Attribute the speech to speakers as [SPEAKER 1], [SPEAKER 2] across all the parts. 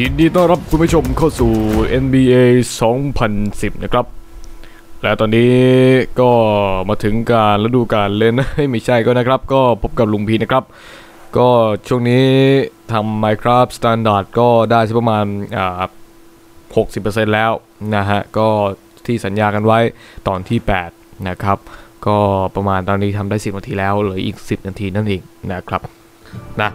[SPEAKER 1] ยินดีต้อนรับคุณผู้ชมเข้าสู่ NBA 2010 นะครับ และตอนนี้ก็มาถึงการฤดูกาลเล่นไม่ใช่ก็นะครับ ก็พบกับลุงพีนะครับ ก็ช่วงนี้ทำ Minecraft Standard ก็ได้สักประมาณอ่า60%แล้วนะฮะ ก็ที่สัญญากันไว้ตอนที่ 8 นะครับ ก็ประมาณตอนนี้ทำได้ 10 นาทีแล้วเหลืออีก 10 นาทีนั่นเองนะครับนะ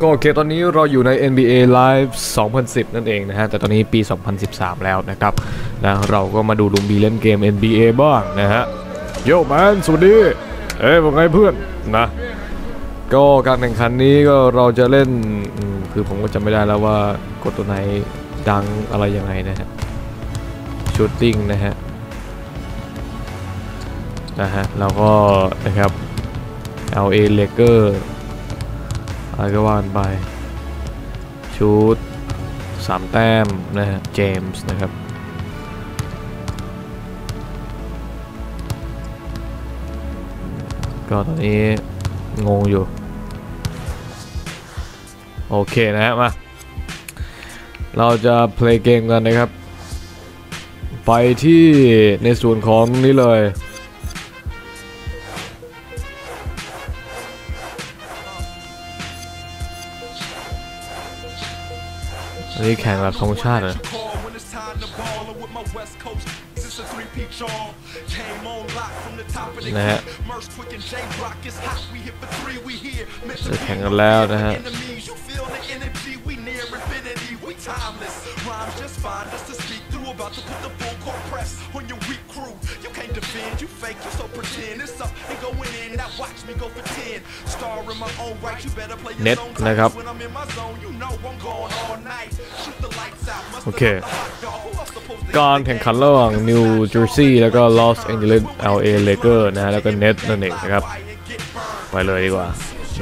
[SPEAKER 1] ก็โอเคตอนนี้เราอยู่ใน NBA Live 2010 นั่นเองนะฮะ แต่ตอนนี้ปี 2013 แล้วนะครับนะเราก็มาดูลุงบีเล่นเกม NBA บ้างนะฮะโยแมนสวัสดี เอ้ยว่าไงเพื่อนนะ ก็การแข่งขันนี้ก็เราจะเล่น คือผมก็จำไม่ได้แล้วว่ากดตัวไหนดังอะไรยังไงนะฮะชูตติ้งนะฮะ นะฮะ แล้วก็นะครับ LA Lakers อะไรก็ว่ากันไปชูดสามแต้มนะฮะ เจมส์นะครับ ก็ตอนนี้งงอยู่ โอเคนะฮะ มา เราจะ play เกมกันนะครับ ไปที่ในส่วนของนี้เลยี่แข่งหลักธงชาติเนะฮะจะแข่งกันแล้วนะฮะ
[SPEAKER 2] just find us to speak through. About to put the full court press on your weak crew. You can't defend, you fake, you so pretend. It's up and going in. Now watch me go for 10. Star in my own right, you better play your
[SPEAKER 1] Net
[SPEAKER 2] zone
[SPEAKER 1] นะครับ
[SPEAKER 2] tight. When I'm in my zone, you know I'm going all night. Shoot the lights out. Must
[SPEAKER 1] โอเค
[SPEAKER 2] the hot dog. Who else supposed to
[SPEAKER 1] การแข่งขันระหว่าง New Jersey แล้วก็ Los Angeles LA Lakers นะฮะแล้วก็ Net นั่นเองนะครับ ไปเลยดีกว่า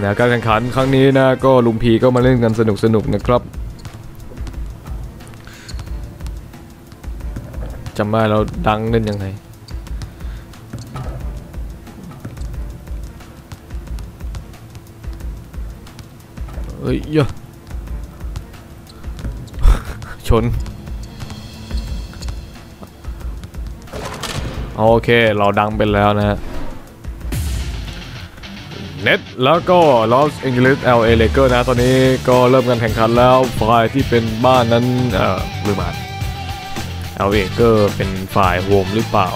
[SPEAKER 1] นะการแข่งขันครั้งนี้นะก็ลุงพีก็มาเล่นกันสนุกสนุกๆนะครับ จำได้เราดังเล่นยังไงเฮ้ยเยอะชน โอเค เราดังเป็นแล้วนะฮะ เน็ตแล้วก็ Los Angeles LA Lakers นะ ตอนนี้ก็เริ่มการแข่งขันแล้วฝ่ายที่เป็นบ้านนั้น เอ่อลืมอ่าน LA ก็เป็นฝ่ายโฮมหรือเปล่า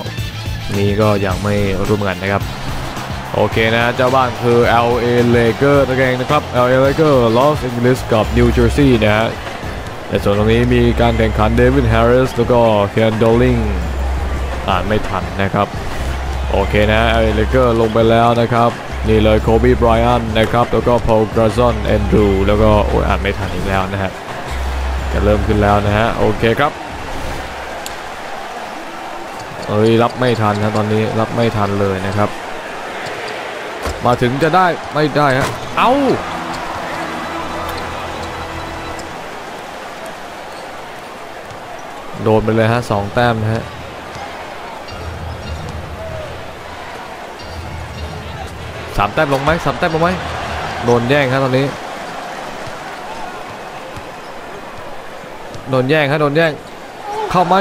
[SPEAKER 1] นี่ก็ยังไม่รู้เหมือนกันนะครับ โอเคนะเจ้าบ้านคือ LA Lakers นั่นเองนะครับ LA Lakers Los Angeles กับ New Jersey นะฮะในส่วนตรงนี้มีการแข่งขันเดวิดแฮร์ริสแล้วก็เคนดอลลิงอ่านไม่ทันนะครับ โอเคนะเอเลเกอร์ลงไปแล้วนะครับ นี่เลยโคบีไบรอันนะครับ แล้วก็พอลกราซอนแอนดรูแล้วก็โอ้ยอ่านไม่ทันอีกแล้วนะฮะจะเริ่มขึ้นแล้วนะฮะ โอเคครับ เอ้ยรับไม่ทันนะตอนนี้รับไม่ทันเลยนะครับ มาถึงจะได้ไม่ได้ฮะเอ้าโดนไปเลยฮะสองแต้มนะฮะสามแต้มลงไหมสามแต้มลงไหมโดนแย่งครับตอนนี้ โดนแย่งครับโดนแย่ง เข้าไหม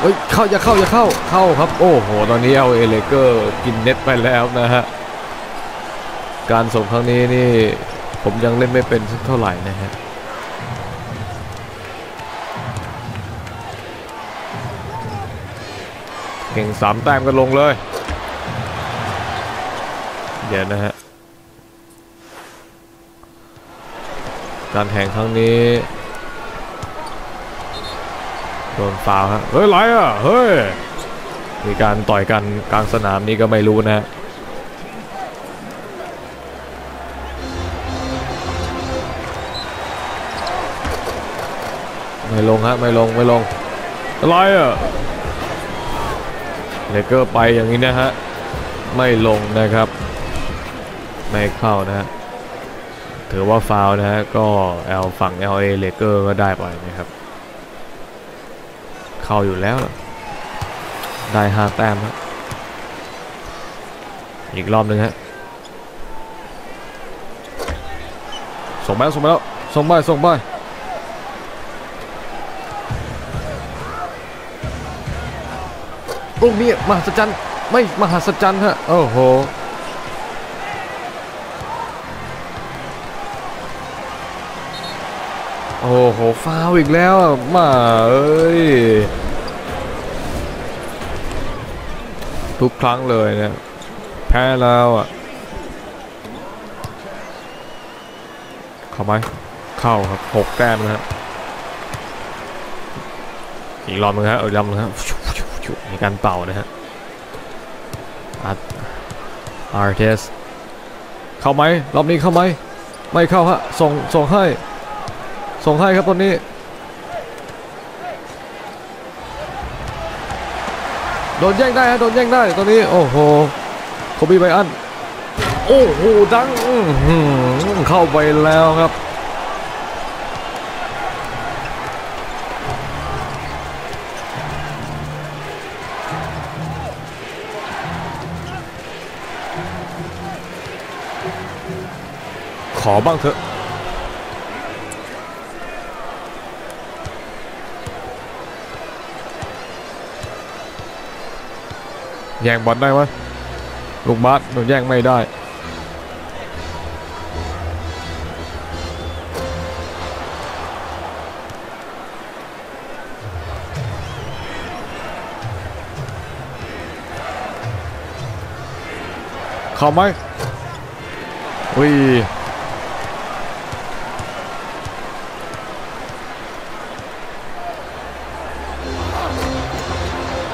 [SPEAKER 1] เฮ้ยเข้าอย่าเข้าอย่าเข้าเข้าครับโอ้โหตอนนี้เอาเอเลเกอร์กินเน็ตไปแล้วนะฮะการส่งครั้งนี้นี่ผมยังเล่นไม่เป็นสักเท่าไหร่นะฮะเก่งสามแต้มกันลงเลยเดี๋ยวนะฮะการแข่งครั้งนี้ โดนฟาวล์ครับเฮ้ยไรอะเฮ้ยมีการต่อยกันกลางสนามนี่ก็ไม่รู้นะฮะไม่ลงฮะไม่ลงไม่ลงอะไรอะเลเกอร์ไปอย่างนี้นะฮะไม่ลงนะครับ ไม่เข้านะฮะถือว่าฟาวนะฮะก็แอลฝั่ง LA เลเกอร์ก็ได้ไปนะครับ เข้าอยู่แล้วล่ะได้ห้าแต้มครับอีกรอบหนึ่งฮะส่งมาแล้วส่งมาแล้วส่งไปส่งไปลูกนี้มหัศจรรย์ไม่มหัศจรรย์ฮะโอ้โห โอ้โหฟาวอีกแล้วมาเอ้ยทุกครั้งเลยเนี่ยแพ้แล้วอะเข้าไหมเข้าครับหกแต้มนะครับอีกรอบนึงฮะเออรอบนึงฮะมีการเป่านะฮะอาร์อาร์เทสเข้าไหมรอบนี้เข้าไหมไม่เข้าฮะส่งส่งให้ ส่งให้ครับตอนนี้โดนแย่งได้ฮะโดนแย่งได้ตอนนี้โอ้โหโคบีไบอันโอ้โหดังเข้าไปแล้วครับขอบ้างเถอะ แย่งบอลได้ไหมลูกบาสมันแย่งไม่ได้เข้าไหมอุ้ย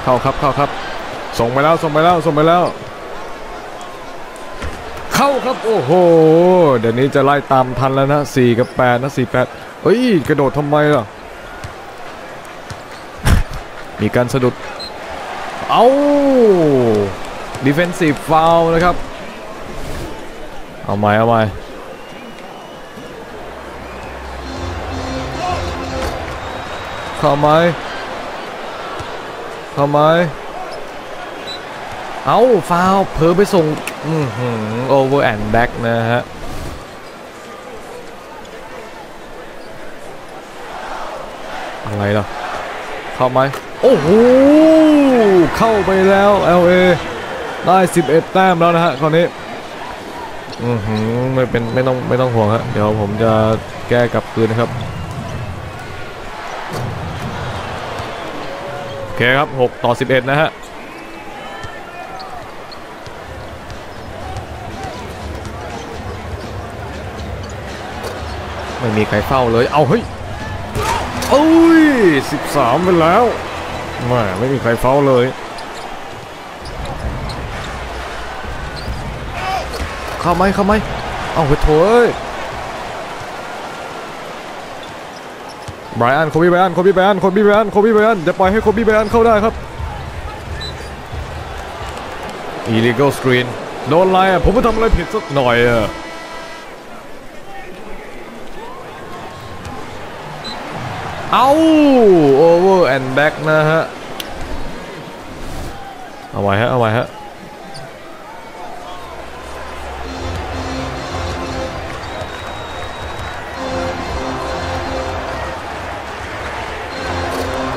[SPEAKER 1] เข้าครับเข้าครับ ส่งไปแล้วส่งไปแล้วส่งไปแล้ว เข้าครับโอ้โห เดี๋ยวนี้จะไล่ตามทันแล้วนะ4กับ8นะ4 8เฮ้ยกระโดดทำไมล่ะ มีการสะดุด เอาดิเฟนซีฟฟาวนะครับ เอาใหม่เอาใหม่เข้าไหมเข้าไหม เอาฟาวเพิ่ไปส่งโอเวอร์แอนด์แบ็กนะฮะอะไรล่ะเข้าไหมโอ้โหเข้าไปแล้ว LA ได้ 11 แต้มแล้วนะฮะคราวนี้อือหือไม่เป็นไม่ต้องไม่ต้องห่วงฮะเดี๋ยวผมจะแก้กลับคืนนะครับโอเคครับ 6 ต่อ 11 นะฮะ ไม่มีใครเฝ้าเลย เอาเฮ้ยโอ้ย13ไปแล้วแม่ไม่มีใครเฝ้าเลย เข้าไหมเข้าไหมเอาไปโถอ้ยไบรอันโคบีไบรอันโคบีไบรอันโคบีไบรอันโคบีไบรอันจะปล่อยให้โคบีไบรอันเข้าได้ครับ illegal screen โดนไล่ะผมไม่ทำอะไรผิดสักหน่อยอะ เอาโอเวอร์แอนด์แบ็กนะฮะ เอาไว้ฮะ เอาไว้ฮะ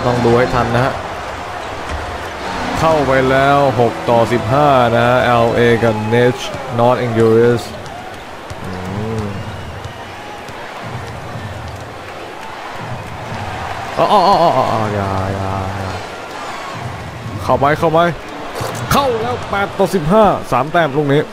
[SPEAKER 1] ต้องดูให้ทันนะฮะ เข้าไปแล้ว 6 ต่อ 15 นะฮะ LA กับ Nech Not Injurious อ๋ออ๋ออ๋ออย่าอย่าเข้าไปเข้าไปเข้าแล้ว8ต่อ15 3 แต้มลูกนี้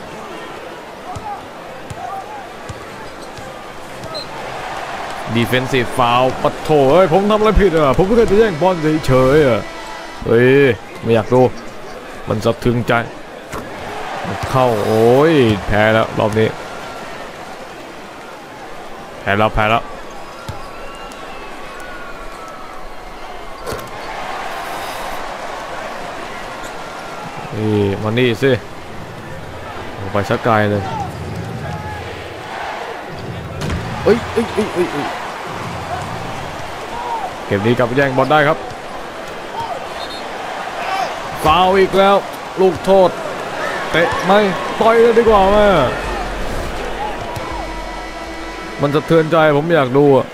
[SPEAKER 1] Defensive foul ปัดโถเอ้ยผมทำอะไรผิดอะ ผมก็แค่จะแย่งบอลเฉยๆอะ เฮ้ย ไม่อยากดู มันสะทึงใจ เข้า โอ้ย แพ้แล้ว รอบนี้ แพ้แล้ว แพ้แล้ว นี่มานี่สิออกไปสักไกลเลยเอ้ยเอ้ยเอ้ยเอ้ยเอ้ยเกมนี้กลับไปแย่งบอลได้ครับฟาวอีกแล้ว ลูกโทษ เตะไม่ต่อยเลยดีกว่าแม่มันสะเทือนใจผมอยากดูอะ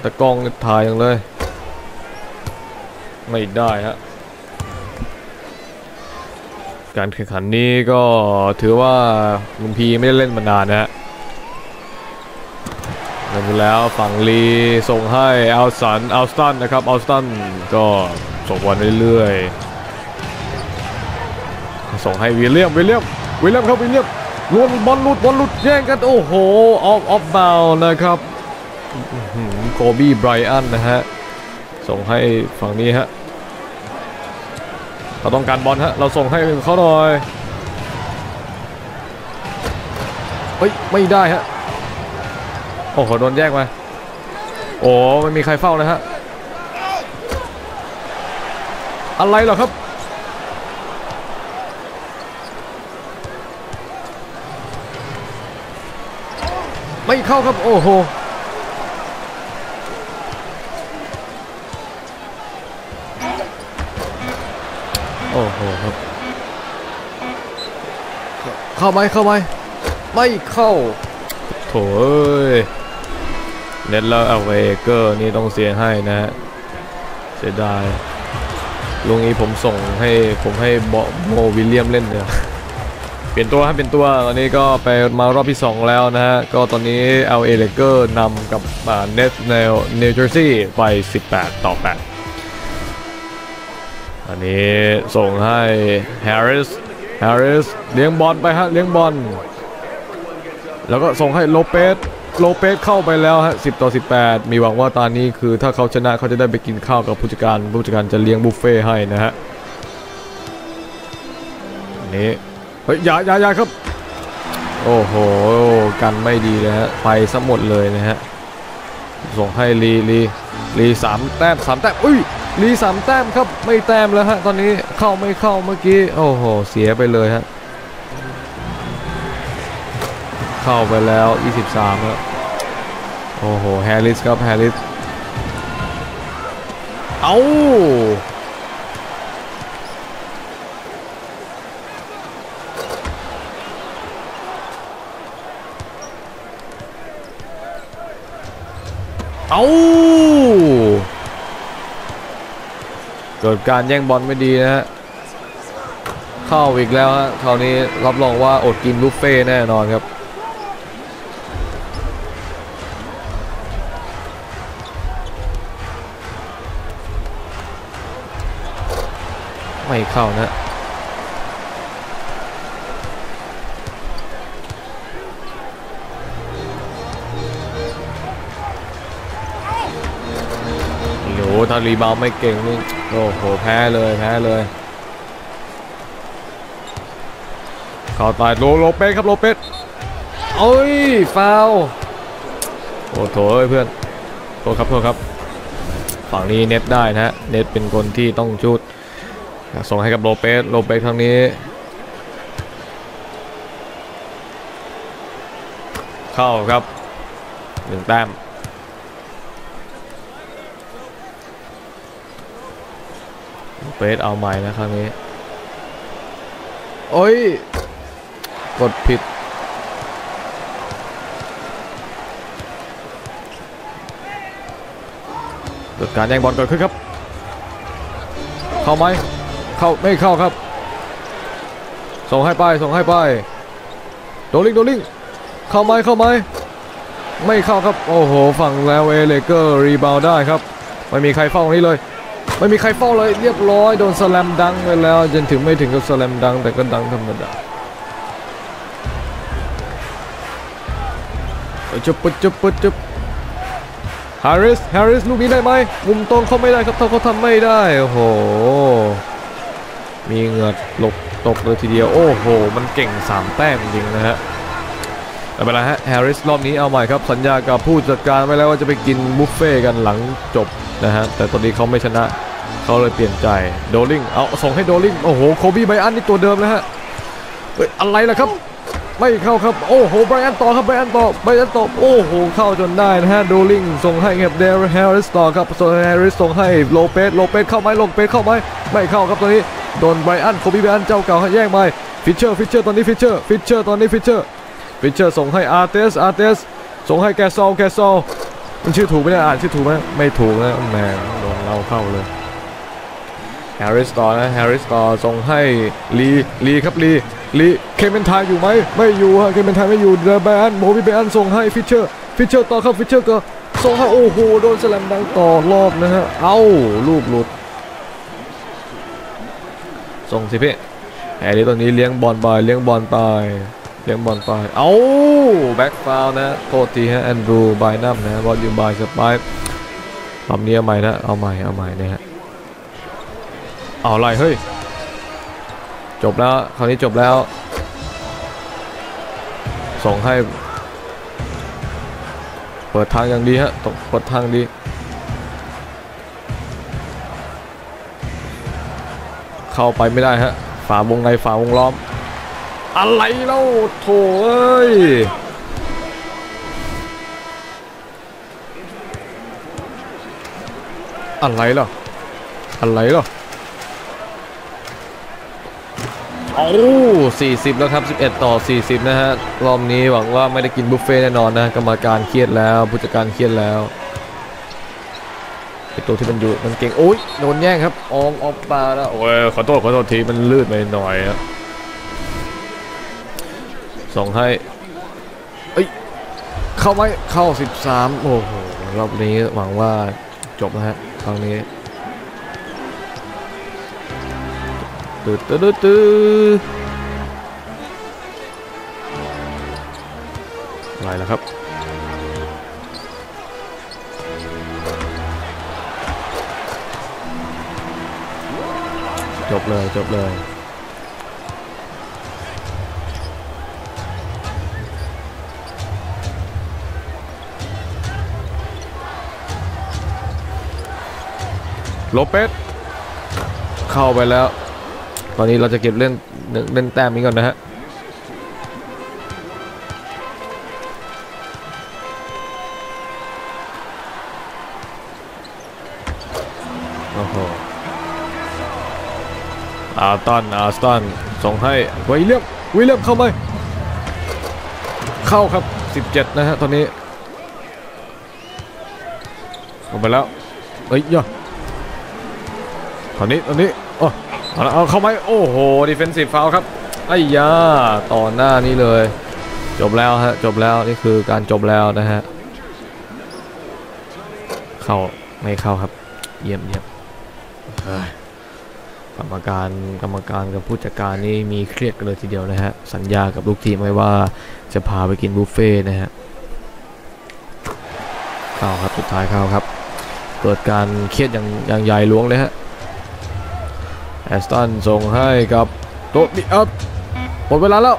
[SPEAKER 1] แต่กล้องถ่ายอย่างเลย ไม่ได้ฮะ การแข่งขันนี้ก็ถือว่าลุงพีไม่ได้เล่นมานานนะฮะเล่นไปแล้วฝั่งลีส่งให้อัลสันอัลสตันนะครับอัลสตันก็ส่งบอลเรื่อยๆส่งให้วิลเลียมวิลเลียมวิลเลียมครับวิลเลียมลวนบอลลุดบอลลุดแย่งกันโอ้โหออฟออฟบาวนะครับโคบี้ไบรอันนะฮะส่งให้ฝั่งนี้ฮะ เราต้องการบอลฮะเราส่งให้เขาหน่อยเฮ้ยไม่ได้ฮะโอ้โหโดนแยกมาโอ้ไม่มีใครเฝ้านะฮะอะไรเหรอครับไม่เข้าครับโอ้โห โอ้โหครับ เข้าไหมเข้าไหมไม่เข้า โถเอ้ยเน็ตแล้วเอาเวเกอร์นี่ต้องเสียให้นะฮะเสียดายลุงนี้ผมส่งให้ผมให้บอโมวิลเลียมเล่นเนี่ยเปลี่ยนตัวครับเปลี่ยนตัวตอนนี้ก็ไปมารอบที่ 2 แล้วนะฮะ ก็ตอนนี้เอาเอเลเกอร์นำกับเนสเนลนิวเจอร์ซีย์ไป 18 ต่อ 8 อันนี้ส่งให้แฮร์ริสแฮร์ริสเลี้ยงบอลไปฮะเลี้ยงบอลแล้วก็ส่งให้โลเปสโลเปสเข้าไปแล้วฮะ10 ต่อ 18 มีหวังว่าตอนนี้คือถ้าเขาชนะเขาจะได้ไปกินข้าวกับผู้จัดการผู้จัดการจะเลี้ยงบุฟเฟ่ให้นะฮะอันนี้เฮ้ยอย่าอย่าอย่าครับ โอ้โหกันไม่ดีเลยฮะไปซะหมดเลยนะฮะส่งให้ลีลีลีสามแต้มสามแต้มอุ้ย ลีสามแต้มครับไม่แต้มแล้วฮะตอนนี้เข้าไม่เข้าเมื่อกี้โอ้โหเสียไปเลยฮะเข้าไปแล้ว 23 แล้วโอ้โหแฮร์ริสครับแฮร์ริสเอาเอา เกิดการแย่งบอลไม่ดีนะฮะเข้าอีกแล้วฮะคราวนี้รับรองว่าอดกินบุฟเฟ่แน่นอนครับไม่เข้านะโอ้โหถ้ารีบาวไม่เก่งนี่ โอ้โหแพ้เลยแพ้เลยเข้าตายโลโลเปสครับโลเปสเอ้ยฟาวโอ้โถเอ้ยเพื่อนโทษครับโทษครับ ฝั่งนี้เน็ตได้นะฮะเน็ตเป็นคนที่ต้องชุดส่งให้กับโลเปสโลเปสครั้งนี้เข้าครับหนึ่งแต้ม โล เปสเอาใหม่นะครั้งนี้ โอ้ย กดผิด เกิดการแย่งบอลเกิดขึ้นครับ เข้าไหม เข้าไม่เข้าครับ ส่งให้ไป ส่งให้ไป โดลิง โดลิง เข้าไหม เข้าไหม ไม่เข้าครับ โอ้โห ฝั่งแล้วเอเลเกอร์รีบาวได้ครับ ไม่มีใครเฝ้าตรงนี้เลย ไม่มีใครเฝ้าเลยเรียบร้อยโดนสแลมดังไปแล้วจนถึงไม่ถึงกับสแลมดังแต่ก็ดังธรรมดาจุบปุ๊บจุบปุ๊บจุบฮาริสฮาริสลูกนี้ได้ไหมมุมตรงเขาไม่ได้ครับถ้าเขาทำไม่ได้โอ้โหมีเงือหลบตกเลยทีเดียวโอ้โห มันเก่ง 3 แต้มจริงนะฮะไม่เป็นไรฮะแฮร์ริสรอบนี้เอาใหม่ครับ สัญญากับผู้จัดการไว้แล้วว่าจะไปกินบุฟเฟ่กันหลังจบ นะฮะแต่ตอนนี้เขาไม่ชนะเขาเลยเปลี่ยนใจโดลิงเอาส่งให้โดลิงโอ้โหโคบี้ไบอันนี่ตัวเดิมนะฮะเฮ้ยอะไรล่ะครับไม่เข้าครับโอ้โหไบรอันต่อครับไบรอันต่อไบรอันต่อโอ้โหเข้าจนได้นะฮะโดลิงส่งให้ครับเดรแฮร์ริสต่อครับส่งแฮร์ริสส่งให้โลเปสโลเปสเข้าไหมโลเปสเข้าไหมไม่เข้าครับตอนนี้โดนไบรอันโคบีไบรอันเจ้าเก่าให้แย่งไปฟิชเชอร์ฟิชเชอร์ตอนนี้ฟิชเชอร์ฟิชเชอร์ตอนนี้ฟิชเชอร์ฟิชเชอร์ส่งให้อาร์เตสอาร์เตสส่งให้แกซอลแกซอล มันชื่อถูกไหมเนี่ยอ่านชื่อถูกไหมไม่ถูกนะแหมโดนเราเข้าเลยแฮร์ริสต่อนะแฮร์ริสต่อส่งให้ลีลีครับลีลีเคเมนไทอยู่ไหมไม่อยู่ฮะเคเมนไทไม่อยู่เดอะแบนโมบิเบนส่งให้ฟิชเชอร์ฟิชเชอร์ต่อครับฟิชเชอร์ก็ส่งให้โอ้โหโดนสแลมดังต่อรอบนะฮะเอ้าลูกหลุดส่งสิพี่แฮร์รี่ตอนนี้เลี้ยงบอลไปเลี้ยงบอลไป ลี้ยงบอลไป เอาแบ็กฟาวนะ โทษทีฮะ แอนดรูบายนัมนะบอลอยู่บายสปายลำนี้เอาใหม่นะ เอาใหม่ เอาใหม่นะฮะ เอาอะไรเฮ้ย จบแล้ว คราวนี้จบแล้ว ส่งให้ เปิดทางอย่างดีฮะตกเปิดทางดี เข้าไปไม่ได้ฮะฝาวงในฝาวงล้อม อะไรเล่าโถเอ้ยอะไรล่ะ อะไรล่ะโอ้40แล้วครับ11ต่อ40นะฮะ รอบนี้หวังว่าไม่ได้กินบุฟเฟ่แน่นอนนะ กรรมการเครียดแล้ว ผู้จัดการเครียดแล้วไอตัวที่มันอยู่มันเก่งโอ้ยโดนแย่งครับ ออมออมปลาแล้ว โอ้ยขอโทษขอโทษทีมันลื่นไปหน่อยอะ ส่งให้เอ้ยเข้าไหมเข้า 13 โอ้โหรอบนี้หวังว่าจบนะฮะครั้งนี้ตืดตืดตืดตืดอะไรล่ะครับจบเลยจบเลย โลเปสเข้าไปแล้ว ตอนนี้เราจะเก็บเล่นเล่นแต้มนี้ก่อนนะฮะโอ้โหอาร์ตันอาร์ตันส่งให้วิลเลียมวิลเลียมเข้าไหมเข้าครับ 17 นะฮะตอนนี้ลงไปแล้ว เฮ้ยย่าตอนนี้ตอนนี้โอ้เอาเอาเข้าไหมโอ้โหดิเฟนซีฟฟาวครับไอ้ยาต่อหน้านี้เลย จบแล้วฮะจบแล้วนี่คือการจบแล้วนะฮะเข้าไม่เข้าครับ เยี่ยมเยี่ยมกรรมการกรรมการกับผู้จัดการนี่มีเครียดกันเลยทีเดียวนะฮะสัญญากับลูกทีมไว้ว่าจะพาไปกินบุฟเฟ่ต์นะฮะเข้าครับสุดท้ายเข้าครับเกิดการเครียดอย่างอย่างใหญ่หลวงเลยฮะ แอสตันส่งให้กับโตบิอัพหมดเวลาแล้ว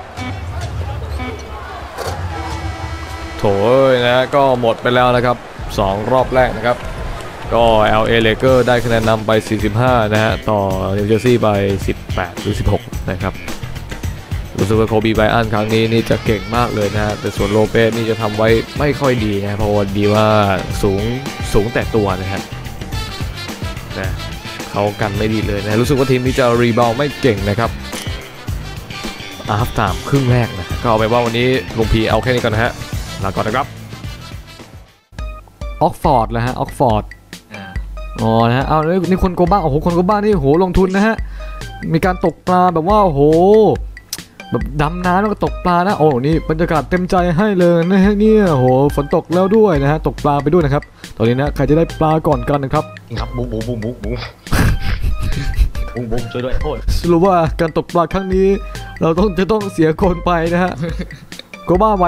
[SPEAKER 1] โถเอ้ยนะก็หมดไปแล้วนะครับ 2 รอบแรกนะครับ ก็ LA Lakers ได้คะแนนนำไป 45 นะฮะ ต่อ New Jersey ไป 18 หรือ 16 นะครับรู้สึกว่าโคบีไบอันครั้งนี้นี่จะเก่งมากเลยนะฮะ แต่ส่วนโลเปสนี่จะทำไว้ไม่ค่อยดีนะ เพราะว่าดีว่าสูงสูงแต่ตัวนะฮะนะ เขากันไม่ดีเลยนะรู้สึกว่าทีมนี้จะรีบาวไม่เก่งนะครับอาฟตามครึ่งแรกนะก็เอาไปนว่าวันนี้ลุงพีเอาแค่นี้ก่อนนะฮะลาก่อนนะครับออกฟอร์ดแล้วฮะออกฟอร์ดอ๋อนะฮะเอาแล้วนี่คนโกบ้าโอ้โหคนโกบ้านี่โหลงทุนนะฮะมีการตกปลาแบบว่าโอ้โห แบบดำน้ำแล้วก็ตกปลานะโอ้นี่บรรยากาศเต็มใจให้เลยนะฮะเนี่ยโอ้โหฝนตกแล้วด้วยนะฮะตกปลาไปด้วยนะครับ ตอนนี้นะใครจะได้ปลาก่อนกันนะครับ
[SPEAKER 3] ครับบุ้งบุ้งบุ้งบุ้งบุ้งบุ้งบุ้งช่วยด้วยโอ้ย
[SPEAKER 1] สรุปว่าการตกปลาครั้งนี้ เราต้องจะต้องเสียคนไปนะฮะโกบ้าไหว